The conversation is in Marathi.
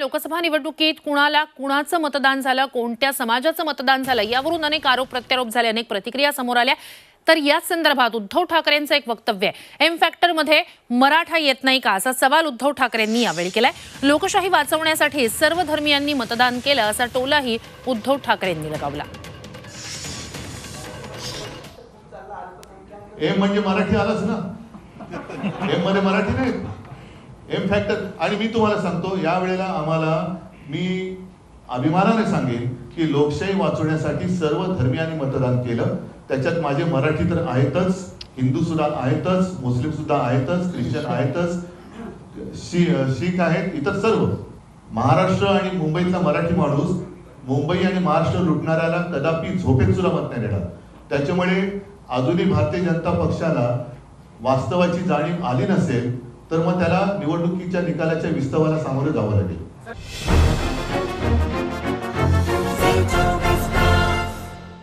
लोकसभा निवडणुकीत कुणाला कुणाचं मतदान झालं कोणत्या समाजाचं मतदान झालं यावरून अनेक आरोप प्रत्यारोप झाले अनेक प्रतिक्रिया समोर आल्या. तर याच संदर्भात उद्धव ठाकरेंचं एक वक्तव्य आहे. एम फॅक्टरमध्ये मराठा येत नाही का? असा सवाल उद्धव ठाकरेंनी यावेळी केलाय. लोकशाही वाचवण्यासाठी सर्व धर्मियांनी मतदान केलं असा टोलाही उद्धव ठाकरेंनी लगावला. एम म्हणजे मराठी आलाच ना. एममध्ये मराठी नाही. एम फॅक्टर आणि मी तुम्हाला सांगतो या वेळेला आम्हाला मी अभिमानाने सांगेन की लोकशाही वाचवण्यासाठी सर्व धर्मियांनी मतदान केलं. त्याच्यात माझे मराठी तर आहेतच हिंदू सुद्धा आहेतच मुस्लिम सुद्धा आहेतच ख्रिश्चन आहेतच शी शीख आहेत इतर सर्व. महाराष्ट्र आणि मुंबईतला मराठी माणूस मुंबई आणि महाराष्ट्र लुटणाऱ्याला कदापि झोपेत सुद्धा मत नाही देणार. त्याच्यामुळे अजूनही भारतीय जनता पक्षाला वास्तवाची जाणीव आली नसेल तर मग त्याला निवडणुकीच्या निकालाच्या विस्तवाला सामोरे जावं लागेल.